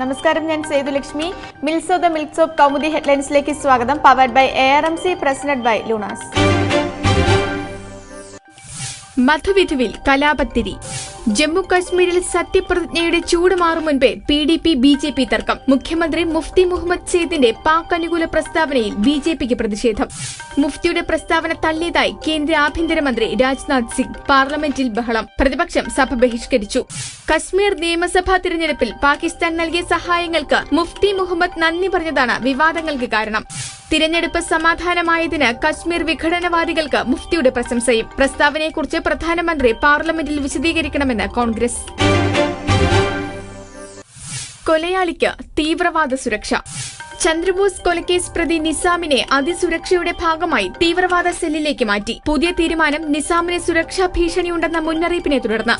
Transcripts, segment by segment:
നമസ്കാരം ഞാൻ Sethulakshmi. Mills of the milks of Kaumudi ഹെഡ്ലൈൻസിലേക്ക് സ്വാഗതം. Powered by A R M C president by Lunars മധുവിധുവിൽ കലാപത്തിരി. ജമ്മു കശ്മീരിൽ സത്യപ്രതിജ്ഞയുടെ ചൂട് മാറും മുൻപേ P D P B J P തർക്കം. മുഖ്യമന്ത്രി മുഫ്തി മുഹമ്മദ് സെയ്ദിന്റെ പാക് അനുകൂല പ്രസ്താവനയിൽ ബി ജെ പിക്ക് പ്രതിഷേധം. മുഫ്തിയുടെ പ്രസ്താവന തള്ളിയതായി കേന്ദ്ര ആഭ്യന്തരമന്ത്രി രാജ്നാഥ് സിംഗ് പാർലമെന്റിൽ ബഹളം. പ്രതിപക്ഷം സഭ ബഹിഷ്കരിച്ചു. കശ്മീർ നിയമസഭാ തിരഞ്ഞെടുപ്പിൽ പാകിസ്ഥാൻ നൽകിയ സഹായങ്ങൾക്ക് മുഫ്തി മുഹമ്മദ് നന്ദി പറഞ്ഞതാണ് വിവാദങ്ങൾക്ക് കാരണം. തിരഞ്ഞെടുപ്പ് സമാധാനമായതിന് കശ്മീർ വിഘടനവാദികൾക്ക് മുഫ്തിയുടെ പ്രശംസയും. പ്രസ്താവനയെക്കുറിച്ച് പ്രധാനമന്ത്രി പാർലമെന്റിൽ വിശദീകരിക്കണമെന്ന് കോൺഗ്രസ്. കൊലയാളിക്ക് തീവ്രവാദ സുരക്ഷ. ചന്ദ്രബോസ് കൊലക്കേസ് പ്രതി നിസാമിനെ അതിസുരക്ഷയുടെ ഭാഗമായി തീവ്രവാദ സെല്ലിലേക്ക് മാറ്റി. പുതിയ തീരുമാനം നിസാമിന് സുരക്ഷാ ഭീഷണിയുണ്ടെന്ന മുന്നറിയിപ്പിനെ തുടർന്ന്.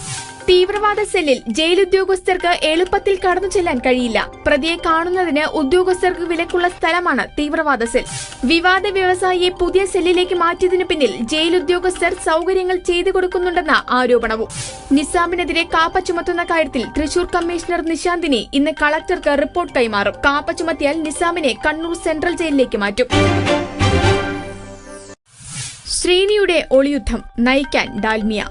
തീവ്രവാദ സെല്ലിൽ ജയിൽ ഉദ്യോഗസ്ഥർക്ക് എളുപ്പത്തിൽ കടന്നു ചെല്ലാൻ കഴിയില്ല. പ്രതിയെ കാണുന്നതിന് ഉദ്യോഗസ്ഥർക്ക് വിലക്കുള്ള സ്ഥലമാണ് തീവ്രവാദ സെൽ. വിവാദ വ്യവസായിയെ പുതിയ സെല്ലിലേക്ക് മാറ്റിയതിനു പിന്നിൽ ജയിൽ ഉദ്യോഗസ്ഥർ സൗകര്യങ്ങൾ ചെയ്തു കൊടുക്കുന്നുണ്ടെന്ന ആരോപണവും. നിസാമിനെതിരെ കാപ്പ ചുമത്തുന്ന കാര്യത്തിൽ തൃശൂർ കമ്മീഷണർ നിശാന്തിനെ ഇന്ന് കളക്ടർക്ക് റിപ്പോർട്ട് കൈമാറും. കാപ്പ ചുമത്തിയാൽ നിസാമിനെ കണ്ണൂർ സെൻട്രൽ ജയിലിലേക്ക് മാറ്റും. ശ്രീനിയുടെ ഒളിയുദ്ധം നയിക്കാൻ Dalmiya.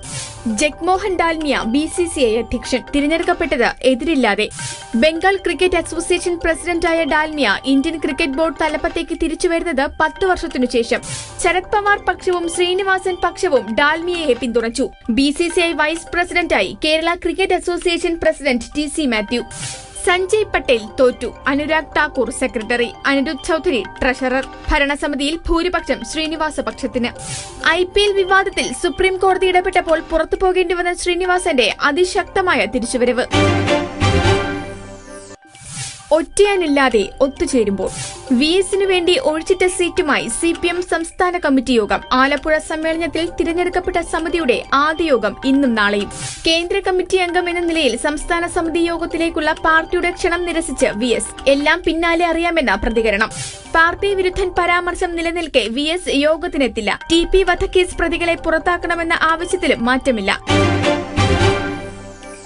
Jagmohan Dalmiya B C C I അധ്യക്ഷൻ. തിരഞ്ഞെടുക്കപ്പെട്ടത് എതിരില്ലാതെ. ബംഗാൾ ക്രിക്കറ്റ് അസോസിയേഷൻ പ്രസിഡന്റായ ഡാൽമിയ ഇന്ത്യൻ ക്രിക്കറ്റ് ബോർഡ് തലപ്പത്തേക്ക് തിരിച്ചുവരുന്നത് പത്ത് വർഷത്തിനു ശേഷം. ശരത് പവാർ പക്ഷവും ശ്രീനിവാസൻ പക്ഷവും ഡാൽമിയയെ പിന്തുണച്ചു. B C C I vice പ്രസിഡന്റായി Kerala cricket association president T C Mathew. Sanjay Patel തോറ്റു. അനുരാഗ് താക്കൂർ സെക്രട്ടറി. അനിരുദ്ധ് ചൌധരി ട്രഷറർ. ഭരണസമിതിയിൽ ഭൂരിപക്ഷം ശ്രീനിവാസ പക്ഷത്തിന്. ഐ പി എൽ വിവാദത്തിൽ സുപ്രീം കോടതി ഇടപെട്ടപ്പോൾ പുറത്തു പോകേണ്ടി വന്ന ശ്രീനിവാസന്റെ അതിശക്തമായ തിരിച്ചുവരവ്. ഒറ്റയാനില്ലാതെ ഒത്തുചേരുമ്പോൾ. വി എസിനു വേണ്ടി ഒഴിച്ചിട്ട സീറ്റുമായി സി പി എം സംസ്ഥാന കമ്മിറ്റി യോഗം. ആലപ്പുഴ സമ്മേളനത്തിൽ തിരഞ്ഞെടുക്കപ്പെട്ട സമിതിയുടെ ആദ്യ യോഗം ഇന്നും നാളെയും. കേന്ദ്ര കമ്മിറ്റി അംഗം എന്ന നിലയിൽ സംസ്ഥാന സമിതി യോഗത്തിലേക്കുള്ള പാർട്ടിയുടെ ക്ഷണം നിരസിച്ച് വി എസ് എല്ലാം പിന്നാലെ അറിയാമെന്ന പ്രതികരണം. പാർട്ടി വിരുദ്ധൻ പരാമർശം നിലനിൽക്കെ വി എസ് യോഗത്തിനെത്തില്ല. ടി പി വധക്കേസ് പ്രതികളെ പുറത്താക്കണമെന്ന ആവശ്യത്തിലും മാറ്റമില്ല.